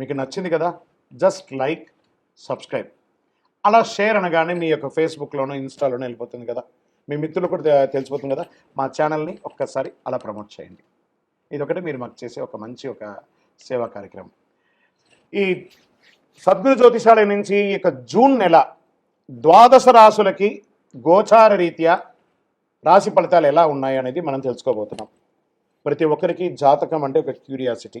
మీకు నచ్చింది కదా జస్ట్ లైక్ సబ్స్క్రైబ్ అలా షేర్ అనగానే మీ యొక్క ఫేస్బుక్లోనో ఇన్స్టాలోనో వెళ్ళిపోతుంది కదా. మీ మిత్రులు కూడా తెలిసిపోతుంది కదా. మా ఛానల్ని ఒక్కసారి అలా ప్రమోట్ చేయండి. ఇది ఒకటి మీరు మాకు చేసే ఒక మంచి ఒక సేవా కార్యక్రమం. ఈ సద్గురు జ్యోతిషాలయం నుంచి ఈ యొక్క జూన్ నెల ద్వాదశ రాసులకి గోచార రీత్యా రాశి ఫలితాలు ఎలా ఉన్నాయి అనేది మనం తెలుసుకోబోతున్నాం. ప్రతి ఒక్కరికి జాతకం అంటే ఒక క్యూరియాసిటీ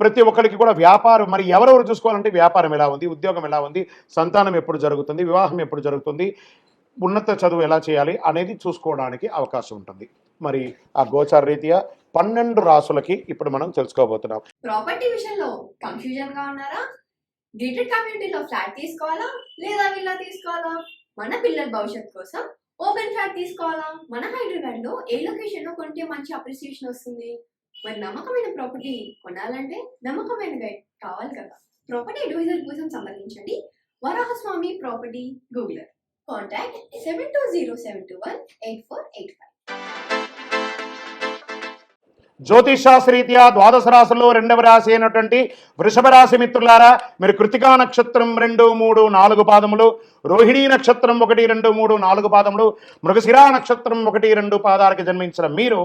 ప్రతి ఒక్కరికి కూడా వ్యాపారం మరి ఎవరెవరు చూసుకోవాలంటే వ్యాపారం ఎలా ఉంది ఉద్యోగం ఎలా ఉంది సంతానం ఎప్పుడు జరుగుతుంది వివాహం ఎప్పుడు జరుగుతుంది ఉన్నత చదువు ఎలా చేయాలి అనేది చూసుకోవడానికి అవకాశం ఉంటుంది. మరి ఆ గోచార రీత్యా పన్నెండు రాసులకి ఇప్పుడు మనం తెలుసుకోబోతున్నాం. ప్రాపర్టీ విషయంలో కన్ఫ్యూజన్గా ఉన్నారా? గేటెడ్ కమ్యూనిటీలో ఫ్లాట్ తీసుకోవాలా? లేదా విల్లా తీసుకోవాలా? మన పిల్లల భవిష్యత్ కోసం ఓపెన్ ఫ్లాట్ తీసుకోవాలా? మన హైదరాబాద్లో ఏ లొకేషన్లో కొంటే మంచి అప్రిసియేషన్ వస్తుంది? మరి నమ్మకమైన ప్రాపర్టీ కొనాలంటే నమ్మకమైన గైడ్ కావాలి కదా. ప్రాపర్టీ అడ్వైజర్ కోసం సంబంధించండి. Varahaswamy property గూగులర్ contact seven two zero seven two one eight four eight five జ్యోతిషాస్త్రీత్యా ద్వాదశ రాశుల్లో రెండవ రాశి అయినటువంటి వృషభ రాశి మిత్రులారా మీరు కృతికా నక్షత్రం రెండు మూడు నాలుగు పాదములు రోహిణీ నక్షత్రం ఒకటి రెండు మూడు నాలుగు పాదములు మృగశిరా నక్షత్రం ఒకటి రెండు పాదాలకు జన్మించిన మీరు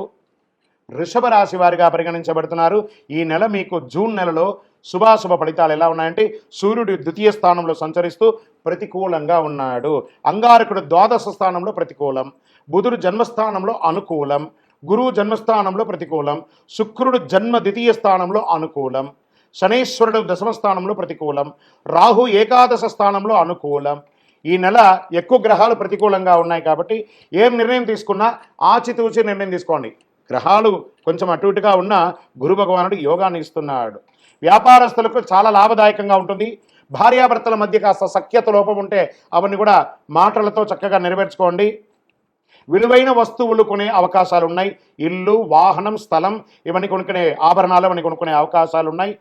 వృషభ రాశి వారిగా పరిగణించబడుతున్నారు. ఈ నెల మీకు జూన్ నెలలో శుభాశుభ ఫలితాలు ఎలా ఉన్నాయంటే సూర్యుడు ద్వితీయ స్థానంలో సంచరిస్తూ ప్రతికూలంగా ఉన్నాడు. అంగారకుడు ద్వాదశ స్థానంలో ప్రతికూలం. బుధుడు జన్మస్థానంలో అనుకూలం. గురువు జన్మస్థానంలో ప్రతికూలం. శుక్రుడు జన్మ ద్వితీయ స్థానంలో అనుకూలం. శనేశ్వరుడు దశమ స్థానంలో ప్రతికూలం. రాహు ఏకాదశ స్థానంలో అనుకూలం. ఈ నెల ఎక్కువ గ్రహాలు ప్రతికూలంగా ఉన్నాయి కాబట్టి ఏం నిర్ణయం తీసుకున్నా ఆచితూచి నిర్ణయం తీసుకోండి. గ్రహాలు కొంచెం అటు ఇటుగా ఉన్న గురు భగవానుడు యోగాన్ని ఇస్తున్నాడు. వ్యాపారస్తులకు చాలా లాభదాయకంగా ఉంటుంది. భార్యాభర్తల మధ్య కాస్త సఖ్యత లోపం ఉంటే అవన్నీ కూడా మాటలతో చక్కగా నెరవేర్చుకోండి. విలువైన వస్తువులు కొనే అవకాశాలు ఉన్నాయి ఇల్లు వాహనం స్థలం ఇవన్నీ కొనుక్కునే ఆభరణాలు అవన్నీ కొనుక్కునే అవకాశాలు ఉన్నాయి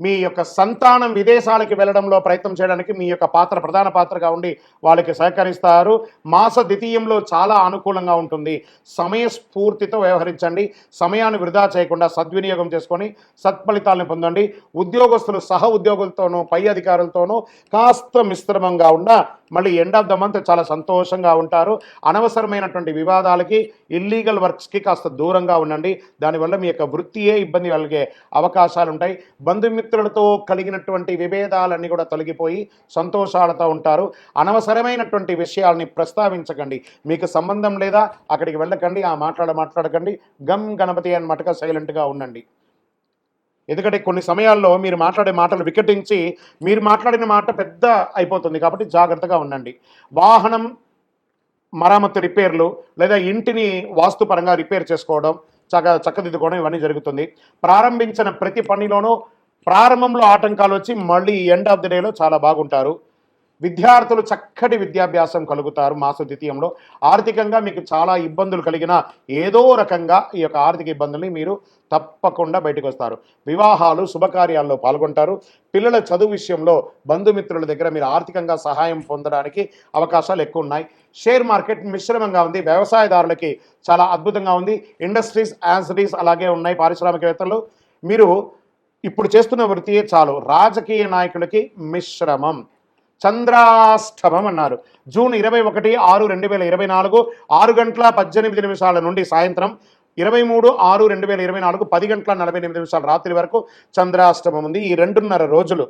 మీ యొక్క సంతానం విదేశాలకి వెళ్ళడంలో ప్రయత్నం చేయడానికి మీ యొక్క పాత్ర ప్రధాన పాత్రగా ఉండి వాళ్ళకి సహకరిస్తారు. మాస ద్వితీయంలో చాలా అనుకూలంగా ఉంటుంది. సమయస్ఫూర్తితో వ్యవహరించండి. సమయాన్ని వృధా చేయకుండా సద్వినియోగం చేసుకొని సత్ఫలితాలను పొందండి. ఉద్యోగస్తులు సహ ఉద్యోగులతోనూ పై అధికారులతోనూ కాస్త మిశ్రమంగా ఉన్న మళ్ళీ ఎండ్ ఆఫ్ ద మంత్ చాలా సంతోషంగా ఉంటారు. అనవసరమైనటువంటి వివాదాలకి ఇల్లీగల్ వర్క్స్కి కాస్త దూరంగా ఉండండి. దానివల్ల మీ యొక్క వృత్తియే ఇబ్బంది కలిగే అవకాశాలు ఉంటాయి మిత్రులతో కలిగినటువంటి విభేదాలన్నీ కూడా తొలగిపోయి సంతోషాలతో ఉంటారు. అనవసరమైనటువంటి విషయాల్ని ప్రస్తావించకండి. మీకు సంబంధం లేదా? అక్కడికి వెళ్ళకండి. ఆ మాట్లాడ మాట్లాడకండి. గమ్ గణపతి అని మటుగా సైలెంట్గా ఉండండి. ఎందుకంటే కొన్ని సమయాల్లో మీరు మాట్లాడే మాటలు వికటించి మీరు మాట్లాడిన మాట పెద్ద అయిపోతుంది కాబట్టి జాగ్రత్తగా ఉండండి. వాహనం మరామత్తు రిపేర్లు లేదా ఇంటిని వాస్తుపరంగా రిపేర్ చేసుకోవడం చక్క చక్కదిద్దుకోవడం ఇవన్నీ జరుగుతుంది. ప్రారంభించిన ప్రతి పనిలోనూ ప్రారంభంలో ఆటంకాలు వచ్చి మళ్ళీ ఎండ్ ఆఫ్ ది డేలో చాలా బాగుంటారు. విద్యార్థులు చక్కటి విద్యాభ్యాసం కలుగుతారు మాస ద్వితీయంలో. ఆర్థికంగా మీకు చాలా ఇబ్బందులు కలిగిన ఏదో రకంగా ఈ యొక్క ఆర్థిక ఇబ్బందుల్ని మీరు తప్పకుండా బయటకు వస్తారు వివాహాలు శుభకార్యాల్లో పాల్గొంటారు. పిల్లల చదువు విషయంలో బంధుమిత్రుల దగ్గర మీరు ఆర్థికంగా సహాయం పొందడానికి అవకాశాలు ఎక్కువ ఉన్నాయి షేర్ మార్కెట్ మిశ్రమంగా ఉంది. వ్యవసాయదారులకి చాలా అద్భుతంగా ఉంది. ఇండస్ట్రీస్ యాన్సరీస్ అలాగే ఉన్నాయి పారిశ్రామికవేత్తలు. మీరు ఇప్పుడు చేస్తున్న వృత్తియే చాలు. రాజకీయ నాయకులకి మిశ్రమం. చంద్రాష్టమం అన్నారు. జూన్ ఇరవై ఒకటి ఆరు రెండు వేల ఇరవై నాలుగు ఆరు గంటల పద్దెనిమిది నిమిషాల నుండి సాయంత్రం ఇరవై మూడు ఆరు రెండు వేల ఇరవై నాలుగు పది గంటల నలభై ఎనిమిది నిమిషాల రాత్రి వరకు చంద్రాష్టమం ఉంది. ఈ రెండున్నర రోజులు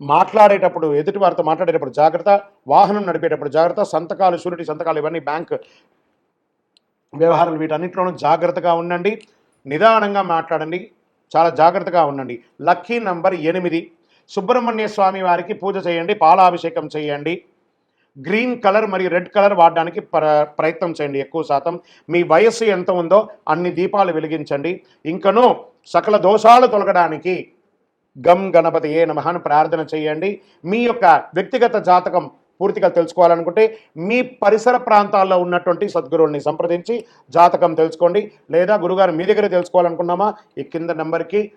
మాట్లాడేటప్పుడు ఎదుటి వారితో మాట్లాడేటప్పుడు జాగ్రత్త వాహనం నడిపేటప్పుడు జాగ్రత్త సంతకాలు షూరిటీ సంతకాలు ఇవన్నీ బ్యాంక్ వ్యవహారాలు వీటన్నిటిలోనూ జాగ్రత్తగా ఉండండి. నిదానంగా మాట్లాడండి. చాలా జాగ్రత్తగా ఉండండి. లక్కీ నంబర్ ఎనిమిది. సుబ్రహ్మణ్య స్వామి వారికి పూజ చేయండి పాలాభిషేకం చేయండి. గ్రీన్ కలర్ మరియు రెడ్ కలర్ వాడడానికి ప్ర ప్రయత్నం చేయండి ఎక్కువ శాతం. మీ వయస్సు ఎంత ఉందో అన్ని దీపాలు వెలిగించండి. ఇంకనూ సకల దోషాలు తొలగడానికి గం గణపతి ఏ నమహాను ప్రార్థన చేయండి. మీ యొక్క వ్యక్తిగత జాతకం పూర్తిగా తెలుసుకోవాలనుకుంటే మీ పరిసర ప్రాంతాల్లో ఉన్నటువంటి సద్గురువుల్ని సంప్రదించి జాతకం తెలుసుకోండి. లేదా గురుగారు మీ దగ్గర తెలుసుకోవాలనుకున్నామా? ఈ కింద నెంబర్కి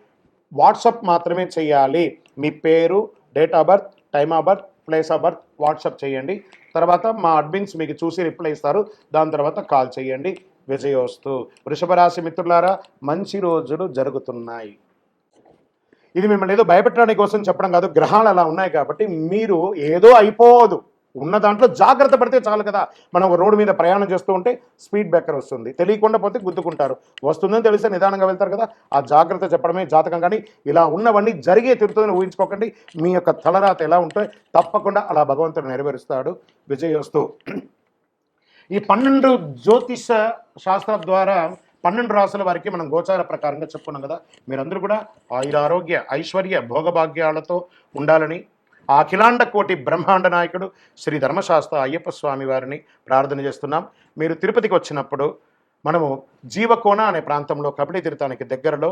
వాట్సప్ మాత్రమే చేయాలి. మీ పేరు date of birth time of birth place of birth WhatsApp చేయండి. తర్వాత మా అడ్మిన్స్ మీకు చూసి రిప్లై ఇస్తారు. దాని తర్వాత కాల్ చేయండి. విజయోస్తు. వృషభ రాశి మిత్రులారా మంచి రోజులు జరుగుతున్నాయి. ఇది మిమ్మల్ని ఏదో భయపెట్టడానికి కోసం చెప్పడం కాదు గ్రహాలు అలా ఉన్నాయి కాబట్టి మీరు ఏదో అయిపోదు. ఉన్న దాంట్లో జాగ్రత్త పడితే చాలు కదా. మనం ఒక రోడ్డు మీద ప్రయాణం చేస్తూ ఉంటే స్పీడ్ బ్రేకర్ వస్తుంది. తెలియకుండా పోతే గుద్దుకుంటారు. వస్తుందని తెలిస్తే నిదానంగా వెళ్తారు కదా. ఆ జాగ్రత్త చెప్పడమే జాతకం. కానీ ఇలా ఉన్నవన్నీ జరిగే తిరుగుతుందని ఊహించుకోకండి. మీ యొక్క తలరాత ఎలా ఉంటే తప్పకుండా అలా భగవంతుడు నెరవేరుస్తాడు. విజయోస్తు. ఈ పన్నెండు జ్యోతిష శాస్త్రం ద్వారా పన్నెండు రాసుల వారికి మనం గోచార ప్రకారంగా చెప్పుకున్నాం కదా. మీరందరూ కూడా ఆయురారోగ్య ఐశ్వర్య భోగభాగ్యాలతో ఉండాలని ఆ అఖిలాండ కోటి బ్రహ్మాండ నాయకుడు శ్రీ ధర్మశాస్త్ర అయ్యప్ప స్వామి వారిని ప్రార్థన చేస్తున్నాం. మీరు తిరుపతికి వచ్చినప్పుడు మనము జీవకోన అనే ప్రాంతంలో కబడ్డీ తీర్థానికి దగ్గరలో